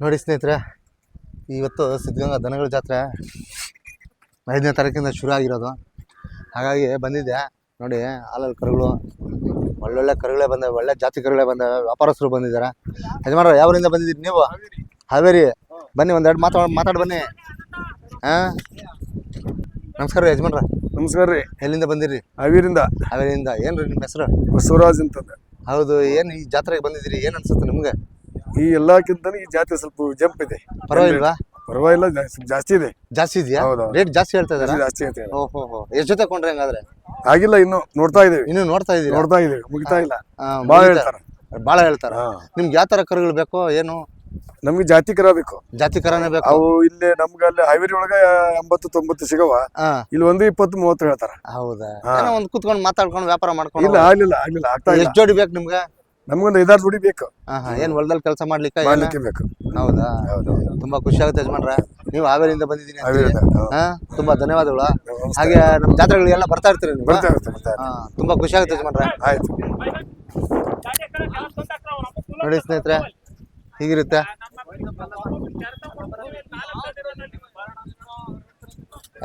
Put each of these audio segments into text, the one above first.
ನೋಡಿ ಸ್ನೇಹಿತರೆ ಇವತ್ತು ಸಿದ್ಧಗಂಗಾ ದನಗಳ ಜಾತ್ರೆ ಐದನೇ ತಾರೀಕಿಂದ ಶುರು ಆಗಿರೋದು. ಹಾಗಾಗಿ ಬಂದಿದ್ದೆ. ನೋಡಿ ಹಾಲಲ್ಲಿ ಕರುಗಳು ಒಳ್ಳೊಳ್ಳೆ ಕರುಗಳೇ ಬಂದವೆ ಒಳ್ಳೆ ಜಾತಿ ಕರುಗಳೇ ಬಂದವೆ ವ್ಯಾಪಾರಸ್ಥರು ಬಂದಿದ್ದಾರೆ. ಯಜಮಾನ್ರ ಯಾವರಿಂದ ಬಂದಿದ್ದೀರಿ ನೀವು? ಹಾವೇರಿ. ಬನ್ನಿ ಒಂದೆರಡು ಮಾತಾಡ ಮಾತಾಡಿ ಬನ್ನಿ. ಹಾಂ? ನಮಸ್ಕಾರ ರೀ ಯಜಮಾನ್ರ. ನಮಸ್ಕಾರ ರೀ. ಎಲ್ಲಿಂದ ಬಂದಿರಿ? ಹಾವೇರಿಂದ ಹಾವೇರಿಯಿಂದ. ಏನು ರೀ ನಿಮ್ಮ ಹೆಸರು? ಬಸವರಾಜ್ ಅಂತಂದ್ರೆ ಹೌದು ಏನು ಈ ಜಾತ್ರೆಗೆ ಬಂದಿದ್ದೀರಿ? ಏನು ಅನ್ಸುತ್ತೆ ನಿಮ್ಗೆ? ಈ ಎಲ್ಲಕ್ಕಿಂತ ಈ ಜಾತಿ ಸ್ವಲ್ಪ ಜಂಪ್ ಇದೆ. ಪರವಾಗಿಲ್ವಾ? ಪರವಾಗಿಲ್ಲ ಸ್ವಲ್ಪ ಜಾಸ್ತಿ ಇದೆ. ಜಾಸ್ತಿ ಇದೆಯಾ. ರೇಟ್ ಜಾಸ್ತಿ ಹೇಳ್ತಾ ಇದಾರಾ ಜಾಸ್ತಿ ಐತೆ ಓಹೋ ಎಷ್ಟು ಜೊತೆ ಕೊಂಡ್ರೆ ಹಂಗಾದ್ರೆ? ಆಗಿಲ್ಲ ಇನ್ನು ನೋಡ್ತಾ ಇದೀವಿ ಇನ್ನು ನೋಡ್ತಾ ಇದೀವಿ ನೋಡ್ತಾ ಇದೀವಿ ಮುಗಿತಾ ಇಲ್ಲ. ಆ, ಮುಗಿತಾ- ಹೇಳ್ತಾರ. ಬಾಳ ಹೇಳ್ತಾರ? ಹಾ. ನಿಮ್ಗೆ ಯಾವ ತರ ಕರುಗಳು ಬೇಕೋ ಏನು? ನಮ್ಗೆ ಜಾತಿ ಕರ ಬೇಕು. ಜಾತಿ ಕರನೇ ಬೇಕು? ಅವು ಇಲ್ಲಿ ನಮ್ಗೆ ಅಲ್ಲಿ ಹೈವೇರಿ ಒಳಗ ಎಂಬತ್ತು ತೊಂಬತ್ತು ಸಿಗವ. ಹಾ. ಇಲ್ಲಿ ಒಂದು ಇಪ್ಪತ್ತು ಮೂವತ್ತು ಹೇಳ್ತಾರ. ಹೌದಾ? ಹಾ. ಏನೋ ಒಂದ್ ಕುತ್ಕೊಂಡು ಮಾತಾಡ್ಕೊಂಡು ವ್ಯಾಪಾರ ಮಾಡ್ಕೊಂಡು ಇಲ್ಲ ಆಗ್ಲಿಲ್ಲ ಆಗ್ಲಿಲ್ಲ ಆಗ್ತಾ ಇಲ್ಲ. ಎಷ್ಟು ಜೋಡಿ ಬೇಕು ನಿಮ್ಗೆ? ನಮ್ಗೊಂದು ಐದಾರು ದುಡಿ ಬೇಕು. ಏನ್ ಹೊಲದಲ್ಲಿ ಕೆಲಸ ಮಾಡ್ಲಿಕ್ಕೆ? ಮಾಡ್ಲಿಕ್ಕೆ ಬೇಕು. ಹೌದಾ? ಹೌದು ತುಂಬಾ ಖುಷಿ ಆಗುತ್ತೆ ಯಜಮಾನ್ರ. ನೀವು ಹಾವೇರಿಯಿಂದ ಬಂದಿದ್ದೀನಿ ಹಾ. ತುಂಬಾ ಧನ್ಯವಾದಗಳು. ಹಾಗೆ ನಮ್ಮ ಜಾತ್ರೆಗಳಿಗೆಲ್ಲ ಬರ್ತಾ ಇರ್ತೀರಿ ನೀವು? ಬರ್ತಾ ತುಂಬಾ ಖುಷಿ ಆಗುತ್ತೆ ಯಜಮಾನ್ರ. ಆಯ್ತು. ನೋಡಿ ಸ್ನೇಹಿತರೆ ಹೀಗಿರುತ್ತೆ.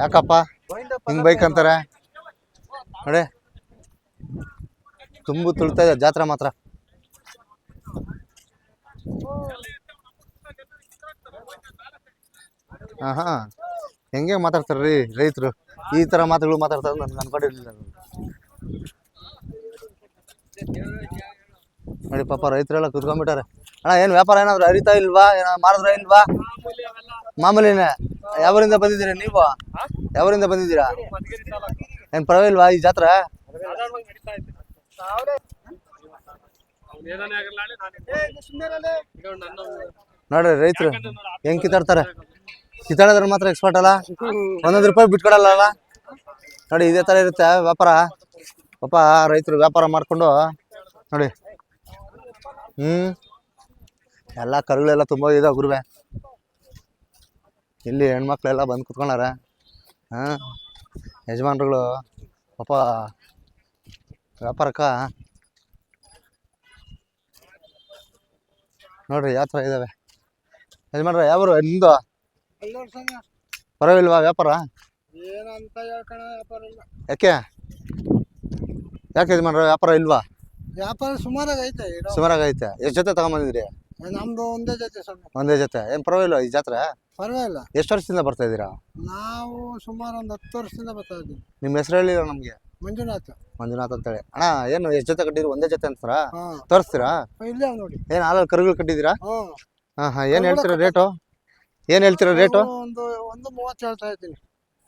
ಯಾಕಪ್ಪ? ಹಿಂಗ್ ಬೈಕ್ ಅಂತಾರೆ? ನೋಡಿ. ತುಂಬು ತುಳ್ತಾ ಇದೆ ಜಾತ್ರೆ ಮಾತ್ರ. ಹಾ ಹೆಂಗೆ ಮಾತಾಡ್ತಾರ್ರಿ ರೈತರು? ಈ ತರ ಮಾತುಗಳು ಮಾತಾಡ್ತಾರೆ ನನ್ಗೆ ಅನ್ಕೊಂಡಿರಲಿಲ್ಲ. ನೋಡಿ ಪಾಪ ರೈತರೆಲ್ಲ ಕುತ್ಕೊಂಡ್ಬಿಟ್ಟಾರೆ. ಅಣ್ಣ, ಏನು ವ್ಯಾಪಾರ ಏನಾದ್ರು ಅರಿತಾ ಇಲ್ವಾ? ಏನೋ ಮಾಡಿದ್ರ ಇಲ್ವಾ? ಮಾಮೂಲಿನೇ. ಯಾವರಿಂದ ಬಂದಿದ್ದೀರಾ ನೀವು? ಯಾವರಿಂದ ಬಂದಿದ್ದೀರಾ? ಏನು ಪರವಾಗಿಲ್ವಾ ಈ ಜಾತ್ರೆ? ನೋಡ್ರಿ ರೈತರು ಹೆಂಗ್ ಕಿತ್ತಾಡ್ತಾರೆ? ಕಿತ್ತಾಡಿದ್ರೆ ಮಾತ್ರ ಎಕ್ಸ್ಪರ್ಟ್ ಅಲ್ಲ? ಒಂದೊಂದು ರೂಪಾಯಿ ಬಿಟ್ಕೊಡಲ್ಲ ಅಲ್ಲ ನೋಡಿ ಇದೇ ತರ ಇರುತ್ತೆ ವ್ಯಾಪಾರ. ಪಾಪ ರೈತರು ವ್ಯಾಪಾರ ಮಾಡ್ಕೊಂಡು ನೋಡಿ. ಹ್ಮ್. ಎಲ್ಲ ಕರುಗಳೆಲ್ಲ ತುಂಬ ಇದಾವೆ ಗುರುವೆ. ಇಲ್ಲಿ ಹೆಣ್ಮಕ್ಳೆಲ್ಲ ಬಂದು ಕುತ್ಕೊಂಡಾರ. ಹಾಂ. ಯಜಮಾನ್ರುಗಳು ಪಾಪ ವ್ಯಾಪಾರಕ್ಕ ನೋಡ್ರಿ ಯಾವ ಥರ ಇದ್ದಾವೆ ಯಜಮಾನ್ರ ಯಾವ್ರು ನಿಮ್ದು? ಪರವಾಗಿಲ್ವಾ ವ್ಯಾಪಾರ? ಏನಂತ ಹೇಳ್ಕಣ ವ್ಯಾಪಾರ ಇಲ್ಲ. ಯಾಕೆ? ಯಾಕೆ ಯಜಮಾನ್ರ ವ್ಯಾಪಾರ ಇಲ್ವಾ? ವ್ಯಾಪಾರ ಸುಮಾರಾಗಿ ಐತೆ ಸುಮಾರಾಗೈತೆ ಎಷ್ಟು ಜೊತೆ ತಗೊಂಬಂದಿದ್ರಿ? ನಮ್ದು ಒಂದೇ ಜೊತೆ ಒಂದೇ ಜೊತೆ. ಏನು ಪರವಾಗಿಲ್ವಾ ಈ ಜಾತ್ರೆ? ಪರವಾಗಿಲ್ಲ. ಎಷ್ಟು ವರ್ಷದಿಂದ ಬರ್ತಾ ಇದ್ದೀರಾ? ನಾವು ಸುಮಾರು ಒಂದು ಹತ್ತು ವರ್ಷದಿಂದ ಬರ್ತಾ ಇದ್ದೀವಿ. ನಿಮ್ಮ ಹೆಸರು ಹೇಳಿಲ್ಲ ನಮಗೆ? ಮಂಜುನಾಥ್. ಮಂಜುನಾಥ್ ಅಂತೇಳಿ. ಅಣ್ಣ ಏನು ಎಷ್ಟು ಜೊತೆ ಕಟ್ಟಿದ್ರು? ಒಂದೇ ಜೊತೆ ಅಂತಾರ? ಹಾ. ತೋರಿಸ್ತೀರಾ? ಇಲ್ಲೇ ಅವ್ ನೋಡಿ. ಏನು ಹಾಲಲ್ಲಿ ಕರುಗಳು ಕಟ್ಟಿದ್ದೀರಾ? ಹಾ. ಹಾಂ ಹಾಂ ಏನು ಹೇಳ್ತೀರಾ ರೇಟು? ಏನು ಹೇಳ್ತೀರಾ ರೇಟು? ಅವ್ರು ಒಂದು ಒಂದು ಮೂವತ್ತು ಹೇಳ್ತಾ ಇದ್ದೀನಿ.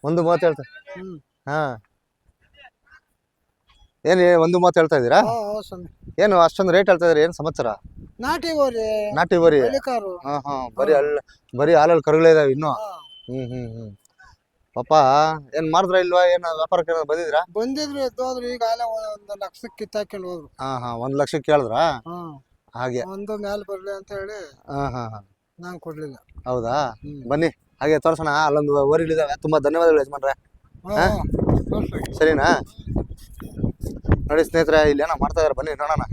ಒಂದು ಮೂವತ್ತು ಹೇಳ್ತಾ ಹ್ಮ್. ಹಾಂ. ಏನು ಒಂದು ಮೂವತ್ತು ಹೇಳ್ತಾ ಇದ್ದೀರಾ? ಹಾ ಹೌದು ಸ್ವಾಮಿ. ಏನು ಅಷ್ಟೊಂದು ರೇಟ್ ಹೇಳ್ತಾ ಇದ್ದೀರಾ? ಏನು ಸಮಾಚಾರ? ನಾಟಿ ಹೋರಿ. ನಾಟಿ ಬರಿ ಹಳ್ಳಿಕಾರು ಹಾಂ ಹಾಂ ಬರೀ ಅಲ್ಲ ಬರೀ ಹಾಲಲ್ಲಿ ಕರುಗಳೇ ಇದಾವೆ ಇನ್ನೂ. ಹಾ. ಹ್ಞೂ ಹ್ಞೂ ಹ್ಞೂ ಪಾಪ ಏನು ಮಾಡಿದ್ರ ಇಲ್ವಾ? ಏನು ವ್ಯಾಪಾರಕ್ಕೆ ಏನಾದ್ರು ಬಂದಿದ್ರಾ? ಬಂದಿದ್ರು ಎದ್ದೋದ್ರು. ಈಗ ಅಲ್ಲೇ ಒಂದು ಲಕ್ಷಕ್ಕೆ ಕಿತ್ತಾಕೊಂಡು ಹೋದ್ರು. ಹಾಂ ಹಾಂ ಒಂದು ಲಕ್ಷಕ್ಕೆ ಕೇಳಿದ್ರ? ಹಾಗೆ. ಒಂದು ಮೇಲೆ ಬರ್ಲಿ ಅಂತ ಹೇಳಿ ಹಾಂ ಹಾಂ ಹಾಂ. ನಾನು ಕೊಡ್ಲಿಲ್ಲ. ಹೌದಾ? ಹ್ಮ್. ಬನ್ನಿ ಹಾಗೆ ತೋರ್ಸೋಣ. ಅಲ್ಲೊಂದು ಓರಿಗಳಿದಾವೆ ತುಂಬಾ ಧನ್ಯವಾದಗಳು ಯಜಮಾನ್ರೆ. ಹಾ, ತೋರ್ಸಿ. ಸರಿನಾ? ನೋಡಿ ಸ್ನೇಹಿತರೆ ಇಲ್ಲಿ ಏನೋ ಮಾಡ್ತಾ ಇದಾರೆ. ಬನ್ನಿ ನೋಡೋಣ.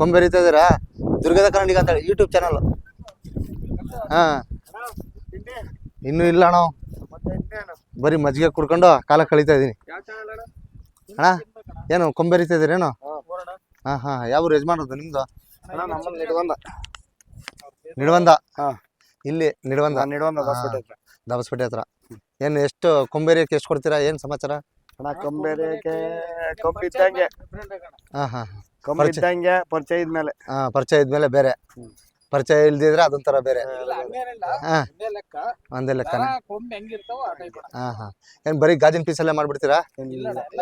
ಕೊಂಬೆ ರೀತಾ ಇದ್ದೀರಾ? ದುರ್ಗದ ಕನ್ನಡಿಗ ಅಂತ ಹೇಳಿ ಯೂಟ್ಯೂಬ್ ಚಾನಲ್ ಹಾ. ಇನ್ನೂ ಇಲ್ಲ ಅಣ್ಣ. ಬರೀ ಮಜ್ಜಿಗೆ ಕುಡ್ಕೊಂಡು ಕಾಲ ಕಳೀತಾ ಇದೀನಿ. ಅಣ್ಣ ಏನು ಕೊಂಬೆರಿತಾ ಇದೀರೇನು ಹಾ ಹಾ ಯಾವ ಯಜಮಾನದ್ದು ನಿಮ್ದು? ನಿಡ್ವಂದ. ಹಾ. ಇಲ್ಲಿ ನಿಡ್ವಂದ? ನಿಡುವಂತ ಹಾ. ದಾಬಸ್ಪೇಟೆ ಹತ್ರ. ಏನು ಎಷ್ಟು ಕೊಂಬೇರಿಯಕ್ಕೆ ಎಷ್ಟು ಕೊಡ್ತೀರಾ? ಏನು ಸಮಾಚಾರ? ಅಣ್ಣ ಕೊಂಬೇರಿಯಕ್ಕೆ ಕೊಂಬಿದ್ದಂಗೆ ಹಾ ಹಾ ಕೊಂಬಿದ್ದಂಗೆ ಪರಿಚಯ ಇದ್ಮೇಲೆ. ಹಾ ಪರಿಚಯ ಇದ್ಮೇಲೆ ಬೇರೆ. ಪರಿಚಯ ಇಲ್ದಿದ್ರೆ ಅದೊಂಥರ ಬೇರೆ. ಹಾ. ಒಂದೇ ಲೆಕ್ಕ. ಹಾ ಹಾ. ಏನ್ ಬರೀ ಗಾಜಿನ ಪೀಸಲ್ಲೇ ಮಾಡ್ಬಿಡ್ತೀರಾ?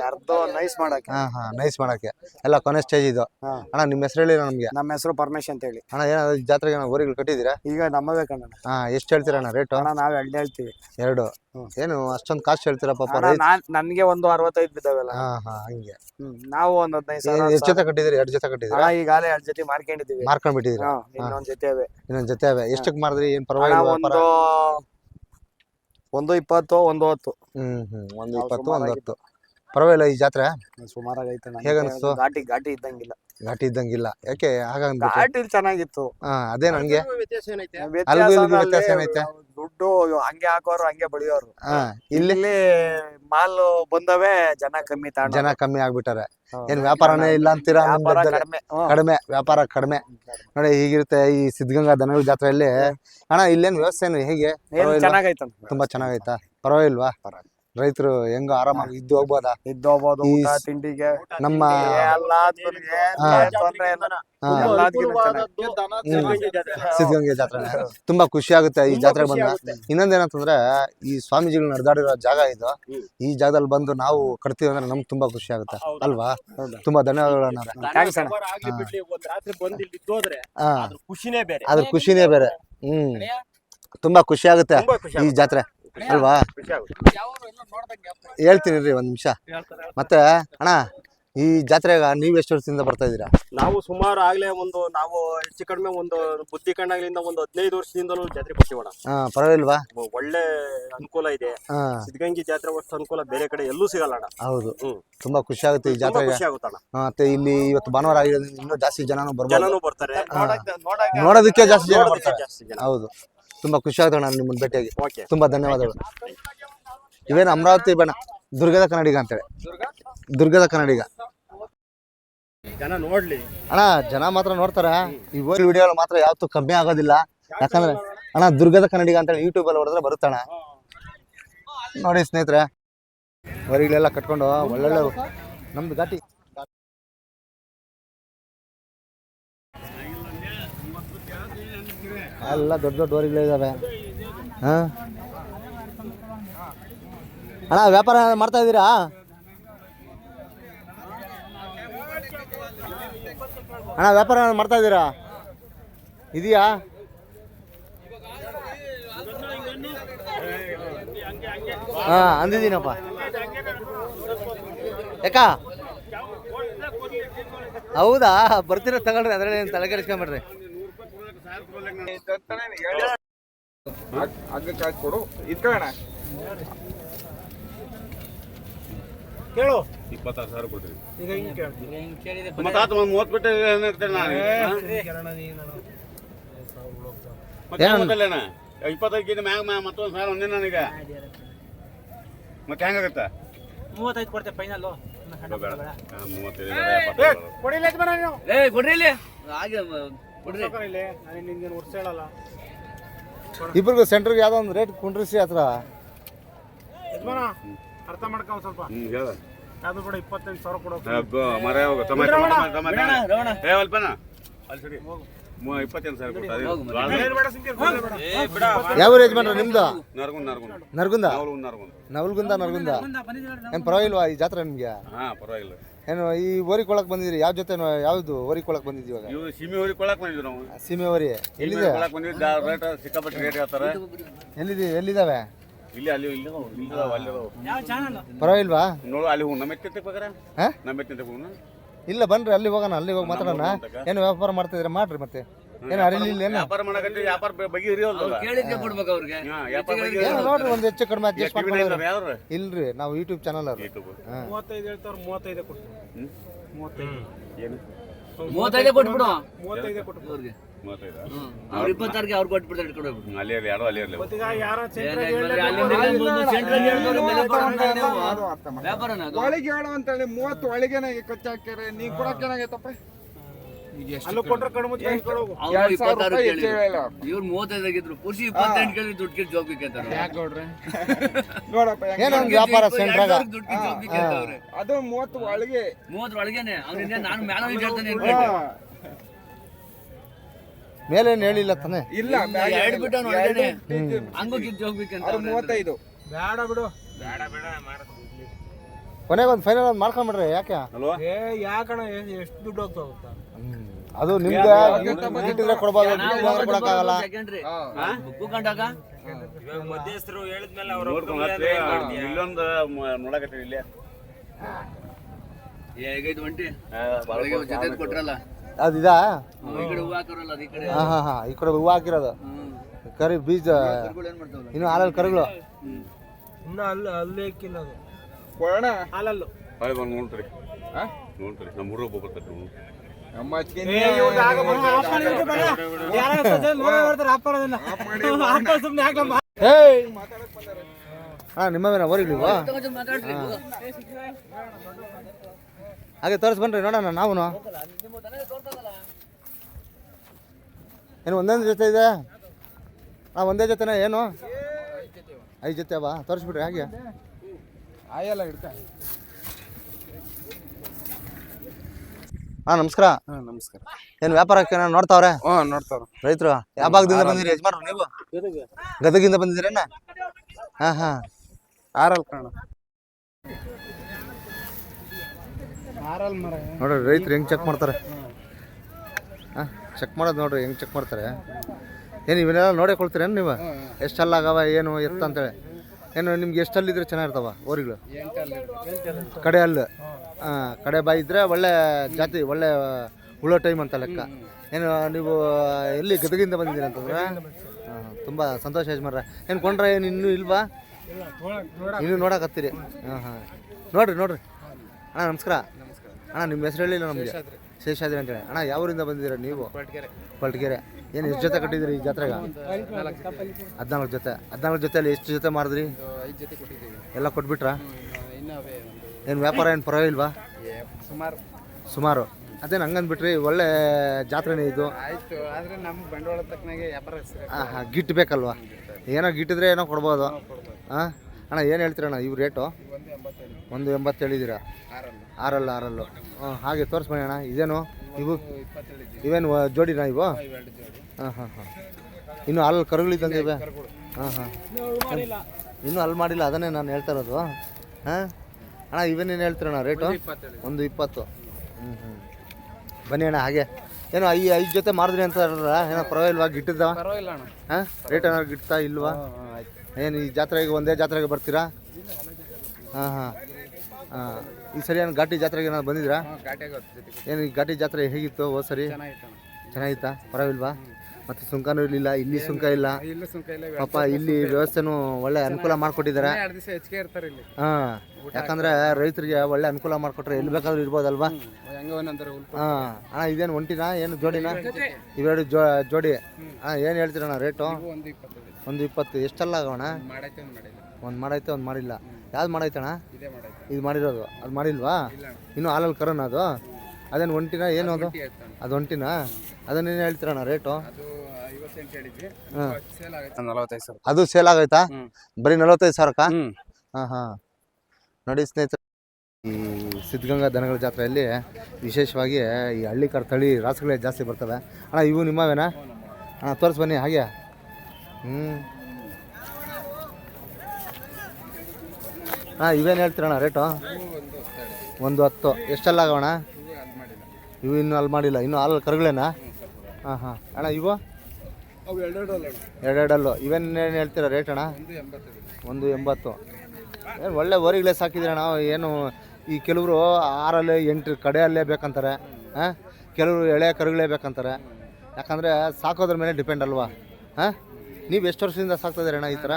ಅರ್ಧ ನೈಸ್ ಮಾಡಕ್ಕೆ. ಹಾ ಹಾ ನೈಸ್ ಮಾಡಕ್ಕೆ. ಎಲ್ಲ ಕೊನೆ ಸ್ಟೇಜ್ ಇದು. ಅಣ್ಣ ನಿಮ್ಮ ಹೆಸರು ಹೇಳಿ ನಮ್ಗೆ? ನಮ್ಮ ಹೆಸರು ಪರಮೇಶ್ ಅಂತ ಹೇಳಿ ಅಣ್ಣ ಏನಾದ್ರು ಜಾತ್ರೆಗೆ ನಾವು ಊರಿಗಳು ಕಟ್ಟಿದ್ದೀರಾ? ಈಗ ನಮ್ಮವೇ ಕಣ್ಣ ಹಾ ಎಷ್ಟು ಹೇಳ್ತೀರಾ ಅಣ್ಣ ರೇಟು ಅಣ್ಣ ನಾವ್ ಎರಡು ಹೇಳ್ತೀವಿ. ಎರಡು. ಹ್ಮ್. ಏನು ಅಷ್ಟೊಂದು ಕಾಸ್ಟ್ ಹೇಳ್ತೀರಾ ಪಾಪ ನನಗೆ ಒಂದು ಅರವತ್ತೈದು ಬಿದ್ದಾವೆಲ್ಲ. ಹಾ ಹಾ ಹಂಗೆ. ಹ್ಮ್ ನಾವು ಒಂದ್ ಹದಿನೈದು ಎಷ್ಟು ಜೊತೆ ಕಟ್ಟಿದ್ದೀರಿ? ಎರಡು ಜೊತೆ ಕಟ್ಟಿದ್ದೀರಾ? ಈಗಾಗಲೇ ಎರಡು ಜೊತೆ ಮಾರ್ಕೊಂಡಿದೀವಿ ಮಾರ್ಕೊಂಡ್ ಇನ್ನೊಂದ್ ಜೊತೆ ಅವೆ. ಏನ್ ಅಣ್ಣ ಪರವಾಗಿಲ್ಲ ವ್ಯಾಪಾರ ಒಂದು ಒಂದು ಇಪ್ಪತ್ತು ಒಂದು ಹತ್ತು. ಹ್ಮ್ ಹ್ಮ್. ಒಂದು ನಾವು ಇಪ್ಪತ್ತು ಒಂದು ಸುಮಾರಾಗಿ ಹತ್ತು. ಪರವಾಗಿಲ್ಲ ಈ ಜಾತ್ರೆ? ಸುಮಾರಾಗೈತೆ ಹೇಗನ್ಸ್ತು? ಘಾಟಿ ಘಾಟಿ ಇದ್ದಂಗಿಲ್ಲ. ಘಾಟಿ ಇದ್ದಂಗಿಲ್ಲ. ಯಾಕೆ? ಹಾಗಂದ್ಬಿಟ್ಟು ಘಾಟಿ ಚೆನ್ನಾಗಿತ್ತು. ಹಾ ಅದೇ ನನಗೆ. ವ್ಯತ್ಯಾಸ ಏನೈತೆ? ವ್ಯತ್ಯಾಸ ಅಲ್ಗೂ ಇಲ್ಗೂ ಅಲ್ಲಿ ವ್ಯತ್ಯಾಸ ಏನೈತೆ? ದುಡ್ಡು ಹಂಗೆ ಹಾಕೋರು ಹಂಗೆ ಬಳಿಯೋರು ಹಾ ಇಲ್ಲಿ ಇಲ್ಲಿ ಮಾಲ್ ಬಂದವೆ ಜನ ಕಮ್ಮಿ ತಾಣ. ಜನ ಕಮ್ಮಿ ಆಗ್ಬಿಟ್ಟಾರೆ. ಏನ್ ವ್ಯಾಪಾರನೇ ಇಲ್ಲ ಅಂತೀರಾ? ಕಡಿಮೆ. ವ್ಯಾಪಾರ ಕಡಿಮೆ. ನೋಡಿ ಹೀಗಿರುತ್ತೆ ಈ ಸಿದ್ಧಗಂಗಾ ದನಗಳ ಜಾತ್ರೆಯಲ್ಲಿ. ಅಣ್ಣ ಇಲ್ಲೇನ್ ವ್ಯವಸ್ಥೆ ಏನು? ಹೇಗೆ? ತುಂಬಾ ಚೆನ್ನಾಗೈತಾ? ಪರವಾಗಿಲ್ವಾ? ರೈತರು ಹೆಂಗ ಆರಾಮಾಗಿ ಇದ್ದು ಹೋಗ್ಬೋದಾ? ಇದ್ದು ಹೋಗ್ಬೋದು ಊಟ ತಿಂಡಿಗೆ. ನಮ್ಮ. ತೊಂದ್ರೆ ಇಲ್ಲ. ಹಾ, ಸಿದ್ಧಗಂಗೆ ಜಾತ್ರೆ. ತುಂಬಾ ಖುಷಿ ಆಗುತ್ತೆ ಈ ಜಾತ್ರೆ ಬಂದ. ಇನ್ನೊಂದೇನಂತಂದ್ರೆ ಈ ಸ್ವಾಮೀಜಿಗಳು ನಡೆದಾಡಿರೋ ಜಾಗ ಇದು ಈ ಜಾಗದಲ್ಲಿ ಬಂದು ನಾವು ಕಟ್ತೀವಿ ಅಂದ್ರೆ ನಮ್ಗೆ ತುಂಬಾ ಖುಷಿ ಆಗುತ್ತೆ. ಅಲ್ವಾ? ತುಂಬಾ ಧನ್ಯವಾದಗಳು ಅಣ್ಣಾವ್ರೆ. ದನ Thanks ಅಣ್ಣ. ಸವಾರ ಆಗ್ಲಿ ಬಿಡ್ಲಿ ಒಂದ್ ರಾತ್ರಿ ಬಂದ್ ಇಲ್ಲಿ ಇದ್ದೋದ್ರೆ ಹಾ. ಅದ್ರ ಖುಷಿನೇ ಬೇರೆ. ಅದ್ರ ಖುಷಿನೇ ಬೇರೆ. ಹ್ಮ್. ತುಂಬಾ ಖುಷಿ ಆಗುತ್ತೆ ತುಂಬಾ ಖುಷಿ ಈ ಜಾತ್ರೆ. ಅಲ್ವಾ? ಹೇಳ್ತೀನಿ ರೀ ಒಂದ್ ನಿಮಿಷ. ಮತ್ತೆ ಅಣ್ಣ ಈ ಜಾತ್ರೆಗ ನೀವ್ ಎಷ್ಟು ವರ್ಷದಿಂದ ಬರ್ತಾ ಇದೀರಾ? ನಾವು ಸುಮಾರು ಆಗ್ಲೇ ಒಂದು ನಾವು ಹೆಚ್ಚು ಕಡಿಮೆ ಒಂದು ಬುದ್ಧಿ ಕಣ್ಣಾಗ್ಲಿಂದ ಒಂದು ಹದಿನೈದು ವರ್ಷದಿಂದಲೂ ಜಾತ್ರೆ ಬರ್ತೀವಣ ಹಾ ಪರವಾಗಿಲ್ವಾ? ಒಳ್ಳೆ ಅನುಕೂಲ ಇದೆ. ಸಿದ್ಗಂಗಿ ಸಿದ್ಧಗಂಗಿ ಜಾತ್ರೆ ಅಷ್ಟು ಅನುಕೂಲ ಬೇರೆ ಕಡೆ ಎಲ್ಲೂ ಸಿಗಲ್ಲ ಅಣ್ಣ. ಹೌದು. ಹ್ಮ್. ತುಂಬಾ ಖುಷಿ ಆಗುತ್ತೆ ಈ ಜಾತ್ರೆ ಜಾತ್ರೆಗೆ. ಖುಷಿ ಆಗುತ್ತಣ್ಣ ಮತ್ತೆ ಇಲ್ಲಿ ಇವತ್ತು ಭಾನುವಾರ ಆಗಿರೋದ್ರಿಂದ ಇನ್ನೂ ಜಾಸ್ತಿ ಜನನು ಬರ್ಬೋದು. ಜನನು ಬರ್ತಾರೆ. ನೋಡೋದಕ್ಕೆ ಜಾಸ್ತಿ ಜನ ಬರ್ತಾರೆ. ಜಾಸ್ತಿ ಜನ. ಹೌದು. ತುಂಬಾ ಖುಷಿ ಆಗ್ತದೆ ನಾನು ನಿಮ್ಮನ್ನು ಭೇಟಿಯಾಗಿ. ಓಕೆ ತುಂಬಾ ಧನ್ಯವಾದಗಳು. ಇವೇನು ಅಮರಾವತಿ ಬಣ್ಣ ದುರ್ಗದ ಕನ್ನಡಿಗ ಅಂತೇಳಿ ದುರ್ಗದ ಕನ್ನಡಿಗ. ಜನ ನೋಡ್ಲಿ. ಅಣ್ಣ ಜನ ಮಾತ್ರ ನೋಡ್ತಾರ. ಈ ಓಲ್ ವಿಡಿಯೋ ಮಾತ್ರ ಯಾವತ್ತೂ ಕಮ್ಮಿ ಆಗೋದಿಲ್ಲ. ಯಾಕಂದ್ರೆ ಅಣ್ಣ ದುರ್ಗದ ಕನ್ನಡಿಗ ಅಂತೇಳಿ ಯೂಟ್ಯೂಬ್ ಅಲ್ಲಿ ಹೊಡೆದ್ರೆ ಬರುತ್ತಣ್ಣ ನೋಡಿ ಸ್ನೇಹಿತರೆ ಹೊರಗಳೆಲ್ಲ ಕಟ್ಕೊಂಡು ಒಳ್ಳೊಳ್ಳೆ ನಮ್ದು ಘಾಟಿ. ಎಲ್ಲ ದೊಡ್ಡ ದೊಡ್ಡ ವರಿಗಳಿದಾವೆ ಹಾ? ಅಣ್ಣ, ವ್ಯಾಪಾರ ಮಾಡ್ತಾ ಇದ್ದೀರಾ? ಅಣ್ಣ, ವ್ಯಾಪಾರ ಮಾಡ್ತಾ ಇದ್ದೀರಾ? ಇದೆಯಾ? ಹಾಂ, ಅಂದಿದ್ದೀನಪ್ಪ. ಯಾಕ? ಹೌದಾ? ಬರ್ತೀರ ತಗೊಳ್ರಿ, ಅದರಲ್ಲಿ ತಲೆ ಕೆಡಿಸ್ಕೊಂಬಿಡ್ರಿ. ಹಗ್ಗಕ್ಕೆ ಕೊಡು ಇಟ್ಕೊಳ್ಳೋಣ ಕೇಳು. ಇಪ್ಪತ್ತಾರು ಸಾವಿರ ಕೊಡ್ತೀವಿ ಈಗ ಹಿಂಗ್ ಕೇಳು. ಮತ್ತೆ ಆತ ಒಂದು ಮೂವತ್ತು ಬಿಟ್ಟು ಏನಿರ್ತೇನೆ ನಾನು ಇಪ್ಪತ್ತೈದು ಕೆ ಮ್ಯಾಗ ಮ್ಯಾಗ ಮತ್ತೊಂದು ಸಾವಿರ ಒಂದೇ ನನಗೆ ಮತ್ತೆ ಹೆಂಗಾಗತ್ತ ಮೂವತ್ತೈದು ಕೊಡ್ತೆ ಫೈನಲ್ ಬೇಡ ಹಾ, ಮೂವತ್ತೈದು. ಕೊಡಿಲ್ಲ ಕೊಡ್ರಿ ಇಲ್ಲಿ. ಕೊಡ್ರಿ ಇಲ್ಲಿ. ನಾನು ನಿನ್ಗೇನು ವರ್ಷ ಹೇಳಲ್ಲ. ಇಬ್ರಿಗೂ ಸೆಂಟ್ರಿಗೆ ಯಾವ್ದೋ ಒಂದು ರೇಟ್ ಕುಂಡ್ರಿಸಿ ಹತ್ರ ಯಜಮಾನ ಅರ್ಥ ಮಾಡ್ಕೊ ಒಂದ್ ಸ್ವಲ್ಪ. ಹ್ಮ್ ಹೇಳ. ಯಾವ್ದು ಬೇಡ ಇಪ್ಪತ್ತೈದು ಸಾವಿರ ಕೊಡೋ. ಮರ ಹೋಗ. ಏ ಅಲ್ಪನ? ಅಲ್ಲಿ ಸರಿ. ಮೂ- ಸಾವಿರ. ಬೇಡ ಬೇಡ. ಯಾವ ನಿಮ್ದು? ನರ್ಗುಂದ್ ನರ್ಗುಂದ್ ನರ್ಗುಂದ ನಾವಲು ನರ್ಗುಂದ್ ನವಲ್ಗುಂದ ನರ್ಗುಂದ ಏನ್ ಪರವಾಗಿಲ್ವಾ ಈ ಜಾತ್ರೆ ನಿಮ್ಗೆ? ಹಾ ಪರವಾಗಿಲ್ಲ. ಏನು ಈ ಹೊರಿಕೊಳಕ್ ಬಂದಿದ್ರಿ? ಯಾವ ಜೊತೆ ಯಾವ್ದು ಹೊರಿಕೊಳಕ್ ಬಂದಿದ್ವಿ ಇವಾಗ? ಇವು ಸೀಮೆ ಹೊರಿ ಕೊಳಕ್ ಬಂದಿದ್ವಿ ನಾವು. ಸೀಮೆ ಓರಿ ಎಲ್ಲಿದೆ? ಕೊಳಕ್ ರೇಟ್ ಸಿಕ್ಕಾಪಟ್ಟೆ ರೇಟ್ ಹೇಳ್ತಾರೆ. ಎಲ್ಲಿದೆ ಎಲ್ಲಿದಾವೆ? ಇಲ್ಲಿ ಅಲ್ಲಿ ಇಲ್ಲಿ ಇದಾವು, ಇಲ್ಲಿ ಇದಾವು, ಅಲ್ಲಿ. ಪರವಾಗಿಲ್ವಾ? ನೋಡು ಅಲ್ಲಿ ಹೋಗು ನಮ್ಮ ಎತ್ತಿಂತ ಬೇಕಾರೆ ಹಾ? ನಮ್ಮ ಎತ್ತಿಂತ ಹೋಗೋಣ ಇಲ್ಲ ಬನ್ರಿ ಅಲ್ಲಿ ಹೋಗೋಣ ಅಲ್ಲಿ ಹೋಗಿ ಮಾತಾಡೋಣ. ಏನು ವ್ಯಾಪಾರ ಮಾಡ್ತಿದ್ರೆ ಮಾಡ್ರಿ ಮತ್ತೆ. ಏನು ಅರಿಲಿಲ್ಲ ಏನು ವ್ಯಾಪಾರ ವ್ಯಾಪಾರ ಬಗಿ ಬಗೆ ಹಿರಿಯೋಲ್ವಲ್ಲ ಕೇಳಿದ್ದೆ ಕೊಡ್ಬೇಕು ಅವ್ರಿಗೆ ಹಾ, ವ್ಯಾಪಾರ ಬಗೆ ಏನು ನೋಡ್ರಿ ಒಂದ್ ಹೆಚ್ಚು ಕಡಿಮೆ ಅಡ್ಜಸ್ಟ್ ಇಲ್ರಿ ನಾವು ಯೂಟ್ಯೂಬ್ ಚಾನಲ್ ಅವ್ರು ಯೂಟ್ಯೂಬ್ ಹಾ ಮೂವತ್ತೈದು ಏನು ಕೊಟ್ಬಿಡು ಅವ್ರಿಗೆ ಅವ್ರ ಇಪ್ಪತ್ತಾರಿಗೆ ಅವ್ರು ಕೊಟ್ಬಿಡ್ತಾರೆ ಇಟ್ಕೊಂಡು ಅಲ್ಲಿ ಇರ್ಲಿ ಯಾರೋ ಅಲ್ಲಿ ಇರ್ಲಿ? ಒಳಗೆ ಹೇಳು ಅಂತೇಳಿ ಮೂವತ್ತು ಒಳಗೆ ಕಚ್ಚಿ ಹಾಕ್ಯಾರೆ ನೀ ಕೊಡಕ್ಕೆ ಇವ್ರು ಮೂವತ್ತೈದಾಗಿದ್ರು. ಪುರುಷ ಇಪ್ಪತ್ತೆಂಟು ಕೇಳಿ ದುಡ್ಡು ಜೋಬಿ ಕೇಳ್ತಾರೆ ವ್ಯಾಪಾರ ಅದು ಮೂವತ್ತು ಒಳಗೆ. ಮೂವತ್ತರ ಒಳಗೇನೆ. ಅವ್ರಿಂದ ನಾನು ಮ್ಯಾಲ ಹೇಳ್ತಾನೆ ಹಾ. ಮೇಲೆ ಏನು ಹೇಳಿಲ್ಲ ತಾನೆ? ಇಲ್ಲ ಎರಡು ಬಿಟ್ಟು ಅವ್ನು ಒಳಗೇನೆ. ಇದು- ಹಂಗೂ ಕಿತ್ತು ಹೋಗ್ಬೇಕಂತ ಅದು ಮೂವತ್ತೈದು. ಬೇಡ ಬಿಡು. ಕೊನೆಗೆ ಒಂದು ಫೈನಲ್ ಒಂದು ಮಾಡ್ಕೊಂಡ್ಬಿಡ್ರಿ ಯಾಕೆ? ಅಲ್ವಾ ಏ ಯಾಕಣ ಎಷ್ಟು ದುಡ್ಡು ಹೋಗ್ತಾ ಹೋಗ್ತಾ ಅದು ನಿಮ್ಗೆ ಇಟ್ಟಿದ್ರೆ ಕೊಡ್ಬೋದು. ಕೊಡಕ್ಕಾಗಲ್ಲ ಮಧ್ಯಸ್ಥರು ಹೇಳಿದ್ಮೇಲೆ ಇಲ್ಲೊಂದು ನೋಡಕತ್ತೀವಿ ಇಲ್ಲೇ. ಹೇಗೈದು ಒಂಟಿ? ಜೊತೆ ಕೊಟ್ರಲ್ಲ? ಈ ಕಡೆ ಹೂವು ಹಾಕೋರಲ್ಲ ಅದು ಈ ಕಡೆ. ಹಾ ಹಾ ಹಾ ಈ ಕಡೆ ಹೂವು ಹಾಕಿರೋದು. ಕರಿ ಬೀಜ. ಇನ್ನು ಹಾಲಲ್ಲಿ ಕರುಗಳು? ಇನ್ನು ಅಲ್ಲಿ ಅಲ್ಲೇ ಕೊಡೋಣ? ಹಾಲಲ್ಲು. ಬಂದು ಹಾ? ನೋಡ್ತೀರಿ. ನಮ್ಮ ಹುಡುಗ ಬರ್ತಾರೆ ಹಾಂ. ನಿಮ್ಮವೇನ ನೀವು? ಹಾಗೆ ತೋರಿಸ್ ಬನ್ರಿ ನೋಡೋಣ ನಾವು ಏನು ಒಂದೊಂದು ಜೊತೆ ಇದೆ? ಹಾಂ ಒಂದೇ ಜೊತೆನ ಏನು? ಐದು ಜೊತೆ ಬಾ ತೋರಿಸ್ಬಿಡ್ರಿ ಹಾಗೆ. ಆಯಲ್ಲ ಹಿಡ್ಕ ಹಾಂ ನಮಸ್ಕಾರ. ಹಾಂ ನಮಸ್ಕಾರ. ಏನು ವ್ಯಾಪಾರಕ್ಕೆ ಏನೋ ನೋಡ್ತಾವ್ರೆ? ಹಾ ನೋಡ್ತಾರ ರೈತರು ಯಾವ ಭಾಗದಿಂದ ಬಂದಿರಿ ಯಜಮಾನ್ರು ನೀವು? ಗದಗಿಂದ ಬಂದಿದ್ದೀರೇನ ಹಾಂ ಹಾ. ಆರಲ್ ಕಾಣ ಆರಲ್ ಮರ. ನೋಡ್ರಿ ರೈತರು ಹೆಂಗ್ ಚೆಕ್ ಮಾಡ್ತಾರೆ? ಹಾಂ. ಚೆಕ್ ಮಾಡೋದು ನೋಡ್ರಿ ಹೆಂಗ್ ಚೆಕ್ ಮಾಡ್ತಾರೆ. ಏನು ಇವನ್ನೆಲ್ಲ ನೋಡೇ ಕೊಳ್ತೀರೇನು ನೀವು? ಎಷ್ಟೆಲ್ಲ ಆಗವ ಏನು ಎತ್ತ ಅಂತೇಳಿ. ಏನು ನಿಮ್ಗೆ ಎಷ್ಟಲ್ಲಿದ್ರೆ ಚೆನ್ನಾಗಿರ್ತಾವ ಓರಿಗಳು ಕಡೆ ಅಲ್ಲ ಹಾಂ ಕಡೆ ಬಾಯಿ ಇದ್ರೆ ಒಳ್ಳೆ ಜಾತಿ ಒಳ್ಳೆ ಉಳೋ ಟೈಮ್ ಅಂತ ಲೆಕ್ಕ. ಏನು ನೀವು ಎಲ್ಲಿ ಗದಗಿಂದ ಬಂದಿದ್ದೀರಿ ಅಂತಂದ್ರೆ? ಹಾಂ ತುಂಬ ಸಂತೋಷ ಯಜಮಾನ್ರೆ. ಏನು ಕೊಂಡ್ರೆ ಏನು ಇನ್ನೂ ಇಲ್ವಾ? ಇನ್ನೂ ನೋಡಕತ್ತೀರಿ ಹಾಂ ಹಾಂ. ನೋಡ್ರಿ ನೋಡ್ರಿ. ಅಣ್ಣ ನಮಸ್ಕಾರ. ಅಣ್ಣ ನಿಮ್ಮ ಹೆಸರು ಹೇಳಿಲ್ಲ ನಮಗೆ. ಶೇಷಾದ್ರಿ. ಅಂತೇಳಿ. ಅಣ್ಣ ಯಾವ ಊರಿಂದ ಬಂದಿದ್ದೀರಾ ನೀವು? ಕೊಲ್ಟಗೆರೆ ಏನು ಎಷ್ಟು ಜೊತೆ ಕಟ್ಟಿದ್ರಿ ಈ ಜಾತ್ರೆಗೆ? ಹದಿನಾಲ್ಕು ಜೊತೆ. ಹದಿನಾಲ್ಕು ಜೊತೆಯಲ್ಲಿ ಎಷ್ಟು ಜೊತೆ ಮಾಡಿದ್ರಿ ಎಲ್ಲ ಕೊಟ್ಬಿಟ್ರಾ? ಏನು ವ್ಯಾಪಾರ ಏನು ಪರವಾಗಿಲ್ವಾ? ಸುಮಾರು. ಸುಮಾರು ಅದೇನು ಹಂಗಂದ್ಬಿಟ್ರಿ, ಒಳ್ಳೆ ಜಾತ್ರೆನೇ ಇದು. ಆಯ್ತು ಹಾಂ ಗಿಟ್ ಬೇಕಲ್ವಾ? ಏನೋ ಗಿಟ್ಟಿದ್ರೆ ಏನೋ ಕೊಡ್ಬೋದು. ಹಾಂ ಅಣ್ಣ, ಏನು ಹೇಳ್ತೀರಣ್ಣ ಇವು ರೇಟು ಒಂದು ಎಂಬತ್ತು ಹೇಳಿದ್ದೀರಾ ಆರಲ್ಲ. ಆರಲ್ಲ ಹಾಗೆ ತೋರಿಸ್ಬಣ್ಣ ಅಣ್ಣ, ಇದೇನು? ಇವು ಇವೇನು ಜೋಡಿನ ಇವು? ಹಾಂ ಹಾಂ ಹಾಂ. ಇನ್ನು ಅಲ್ಲಿ ಕರುಗಳಿದ್ದಂಗೆ ಇವೆ? ಹಾಂ ಹಾಂ. ಇನ್ನೂ ಅಲ್ಲಿ ಮಾಡಿಲ್ಲ ಅದನ್ನೇ ನಾನು ಹೇಳ್ತಾ ಇರೋದು. ಹಾಂ? ಅಣ್ಣ ಇವೇನೇನು ಹೇಳ್ತೀರಣ್ಣ ರೇಟು? ಒಂದು ಇಪ್ಪತ್ತು. ಹ್ಞೂ ಹ್ಞೂ ಬನ್ನಿ ಅಣ್ಣ ಹಾಗೆ. ಏನೋ ಐ ಐದು ಜೊತೆ ಮಾಡಿದ್ರಿ ಅಂತ ಏನೋ ಪರವಾಗಿಲ್ವಾ? ಇಲ್ವಾ ಗಿಟ್ಟದ ಹಾಂ? ರೇಟ್ ಏನಾದ್ರು ಗಿಟ್ತಾ ಇಲ್ವಾ? ಏನು ಈ ಜಾತ್ರೆಗೆ ಒಂದೇ ಜಾತ್ರೆಗೆ ಬರ್ತೀರಾ? ಹಾಂ ಹಾಂ. ಹಾಂ. ಈ ಸರಿ ಏನು ಘಾಟಿ ಜಾತ್ರೆಗೆ ಏನಾದ್ರು ಬಂದಿದ್ರಾ? ಏನು ಈ ಘಾಟಿ ಜಾತ್ರೆ ಹೇಗಿತ್ತು ಓ ಸರಿ? ಚೆನ್ನಾಗಿತ್ತಾ ಪರವಾಗಿಲ್ವಾ? ಮತ್ತು ಸುಂಕನೂ ಇರಲಿಲ್ಲ ಇಲ್ಲಿ ಸುಂಕ ಇಲ್ಲ. ಇಲ್ಲ ಸುಂಕ ಇಲ್ಲ ಪಾಪ ಇಲ್ಲಿ ವ್ಯವಸ್ಥೆನೂ ಒಳ್ಳೆ ಅನುಕೂಲ ಮಾಡಿಕೊಟ್ಟಿದ್ದಾರೆ. ಎರಡು ದಿವಸ ಹೆಚ್ಚಿಗೆ ಇರ್ತಾರೆ ಇಲ್ಲಿ. ಹಾಂ ಯಾಕಂದ್ರೆ ರೈತರಿಗೆ ಒಳ್ಳೆ ಅನುಕೂಲ ಮಾಡಿಕೊಟ್ರೆ ಎಲ್ಲಿ ಬೇಕಾದ್ರೂ ಇರ್ಬೋದಲ್ವಾ? ಹಾ ಹಾಂ ಅಣ್ಣ ಇದೇನು ಒಂಟಿನಾ ಏನು ಜೋಡಿನಾ? ಇವೆರಡು ಜೋ ಜೋಡಿ. ಹಾಂ ಏನು ಹೇಳ್ತೀರಣ್ಣ ರೇಟು? ಒಂದು ಇಪ್ಪತ್ತೇಳು ಒಂದು ಇಪ್ಪತ್ತು ಎಷ್ಟೆಲ್ಲ ಆಗೋಣ ಮಾಡೈತೆ ಒಂದು ಮಾಡಿಲ್ಲ. ಒಂದು ಮಾಡೈತೆ ಒಂದು ಮಾಡಿಲ್ಲ. ಯಾವ್ದು ಮಾಡೈತಣ್ಣ ಇದೇ ಮಾಡಿರೋದು. ಅದು ಮಾಡಿಲ್ವಾ? ಇನ್ನು ಹಾಲಲ್ಲಿ ಕರೋಣ ಅದು? ಅದೇನು ಒಂಟಿನ ಏನು ಅದು ಅದು? ಒಂಟಿನ? ಅದನ್ನೇನು ಹೇಳ್ತೀರಣ್ಣ ರೇಟು? ಅದು ಸೇಲ್ ಆಗೈತೆ ನಲವತ್ತೈದು ಸಾವಿರ. ಅದು ಸೇಲ್ ಆಗೈತಾ ಹ್ಮ್. ಬರೀ ನಲವತ್ತೈದು ಸಾವಿರ ಹಾ ಹಾಂ ಹಾಂ. ನೋಡಿ ಸ್ನೇಹಿತರೆ ಈ ಸಿದ್ಧಗಂಗಾ ದನಗಳ ಜಾತ್ರೆಯಲ್ಲಿ ವಿಶೇಷವಾಗಿ ಈ ಹಳ್ಳಿ ಕರ್ ತಳಿ ರಾಸುಗಳೇ ಜಾಸ್ತಿ ಬರ್ತವೆ. ಅಣ್ಣ ಇವು ನಿಮ್ಮವೇನಾ? ಅಣ್ಣ ತೋರಿಸ್ ಬನ್ನಿ ಹಾಗೆ. ಹ್ಞೂ ಹಾಂ ಇವೇನು ಹೇಳ್ತೀರಣ್ಣ ರೇಟು? ಒಂದು ಹತ್ತು. ಎಷ್ಟೆಲ್ಲ ಆಗೋಣ ಇವು ಇನ್ನೂ ಅಲ್ಲಿ ಮಾಡಿಲ್ಲ. ಇನ್ನೂ ಹಾಲು ಕರುಗಳೇನಾ? ಹಾಂ ಹಾಂ. ಅಣ್ಣ ಇವು ಅವು ಎರಡೆರಡು ಅಲ್ಲ ಅಣ್ಣ ಎರಡೆರಡಲ್ಲು ಇವೇನು ಹೇಳ್ತೀರಾ ರೇಟ್ ಅಣ್ಣ? ಒಂದು ಎಂಬತ್ತು ಏನು ಒಳ್ಳೆ ಸಾಕಿದ್ರೆ ನಾವು ಏನು ಈ ಕೆಲವರು ಆರಲ್ಲಿ ಎಂಟು ಕಡೆಯಲ್ಲೇ ಬೇಕಂತಾರೆ. ಹಾಂ? ಕೆಲವರು ಎಳೆ ಕರುಗಳೇ ಬೇಕಂತಾರೆ. ಯಾಕಂದರೆ ಸಾಕೋದ್ರ ಮೇಲೆ ಡಿಪೆಂಡ್ ಅಲ್ವಾ? ಹಾಂ? ನೀವು ಎಷ್ಟು ವರ್ಷದಿಂದ ಸಾಕ್ತಾ ಇದೀರ ಅಣ್ಣ ಈ ಥರ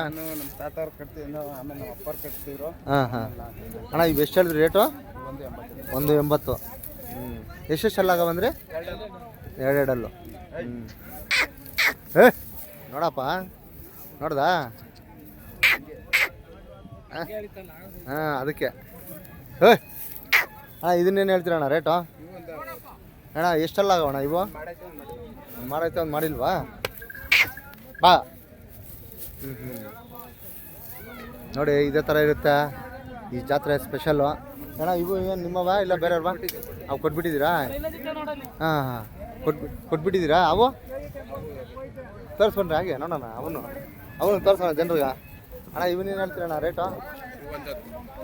ಹಾಂ ಹಾಂ. ಅಣ್ಣ ಇವು ಎಷ್ಟು ಹೇಳಿದ್ರಿ ರೇಟು ಒಂದು ಎಂಬತ್ತು. ಹ್ಞೂ ಎಷ್ಟೆಷ್ಟೆಲ್ಲ ಆಗವಂದ್ರೆ ಎರಡೆರಡಲ್ಲು. ಹ್ಞೂ ನೋಡಪ್ಪ. ನೋಡ್ದಾ? ಹಾಂ ಅದಕ್ಕೆ. ಏ, ಅಣ್ಣ, ಇದನ್ನೇನು ಹೇಳ್ತೀರಣ್ಣ, ರೇಟು? ಅಣ್ಣ, ಎಷ್ಟೆಲ್ಲ ಆಗೋಣ ಇವು? ಮಾಡೈತೆ ಒಂದು ಮಾಡಿಲ್ವಾ? ಬಾ. ಹ್ಞೂ ನೋಡಿ, ಇದೇ ಥರ ಇರುತ್ತೆ. ಈ ಜಾತ್ರೆ ಸ್ಪೆಷಲ್ಲು ಅಣ್ಣ, ಇವು ಏನು ನಿಮ್ಮವ ಇಲ್ಲ ಬೇರೆಯವ್ರವಾ? ಅವು ಕೊಟ್ಬಿಟ್ಟಿದ್ದೀರಾ? ಹಾಂ ಹಾಂ. ಕೊಟ್ಬಿ ಕೊಟ್ಬಿಟ್ಟಿದ್ದೀರಾ? ಅವು? ತೋರಿಸ್ಬನ್ರಿ ಹಾಗೆ ನೋಡೋಣ ಅವನು ಅವನು ತರ್ಸೋಣ ಜನರಿಗೆ. ಅಣ್ಣ ಇವನೇನು ಹೇಳ್ತೀರಣ್ಣ ರೇಟು?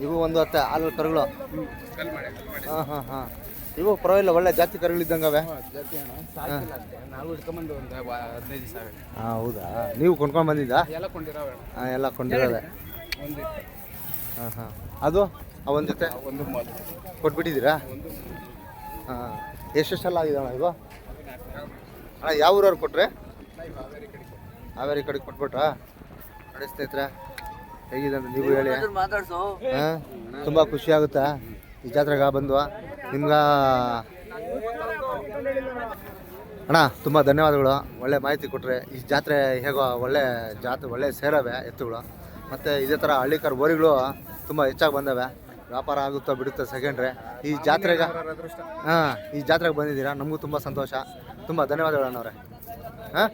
ಇವು ಒಂದು ಹತ್ತು ಹಾಲು ಕರುಗಳು. ಹಾಂ ಹಾಂ ಹಾಂ. ಇವು ಪರವಾಗಿಲ್ಲ ಒಳ್ಳೆ ಜಾತಿ ಕರುಗಳಿದ್ದಂಗವೆ. ಹಾಂ ಹೌದಾ? ನೀವು ಕೊಂಡ್ಕೊಂಡು ಬಂದಿದ್ದಾ? ಹಾಂ ಎಲ್ಲ ಕೊಂಡಿರೋದೆ ಹಾಂ ಹಾಂ. ಅದು ಆ ಒಂದು ಜೊತೆ? ಕೊಟ್ಬಿಟ್ಟಿದ್ದೀರಾ? ಹಾಂ ಎಷ್ಟೆಷ್ಟೆಲ್ಲ ಆಗಿದೆ ಅಣ್ಣ ಇವು? ಅಣ್ಣ ಯಾವ ಊರವ್ರು ಕೊಟ್ರೆ? ಹಾವೇರಿ ಕಡೆ ಹಾವೇರಿ ಕಡೆಗೆ ಕೊಟ್ಬಿಟ್ರಾ? ನೋಡಿ ಸ್ನೇಹಿತರೆ ಹೇಗಿದೆ ಅಂತ ನೀವು ಹೇಳಿ. ಹಾಂ? ತುಂಬ ಖುಷಿ ಆಗುತ್ತಾ? ಈ ಜಾತ್ರೆಗೆ ಬಂದು ನಿಮ್ಗೆ ಅಣ್ಣ ತುಂಬ ಧನ್ಯವಾದಗಳು. ಒಳ್ಳೆ ಮಾಹಿತಿ ಕೊಟ್ಟರೆ ಈ ಜಾತ್ರೆ ಹೇಗೋ ಒಳ್ಳೆ ಜಾತ್ರೆ ಒಳ್ಳೆ ಸೇರವೆ ಎತ್ತುಗಳು. ಮತ್ತು ಇದೇ ಥರ ಹಳ್ಳಿಕರ್ ಬೋರಿಗಳು ತುಂಬ ಹೆಚ್ಚಾಗಿ ಬಂದವೆ. ವ್ಯಾಪಾರ ಆಗುತ್ತಾ ಬಿಡುತ್ತೆ ಸೆಕೆಂಡ್ರೆ ಈ ಜಾತ್ರೆಗೆ ಹಾಂ ಈ ಜಾತ್ರೆಗೆ ಬಂದಿದ್ದೀರಾ? ನಮಗೂ ತುಂಬ ಸಂತೋಷ. ತುಂಬ ಧನ್ಯವಾದಗಳು ಅಣ್ಣವ್ರೆ. ಹಾಂ?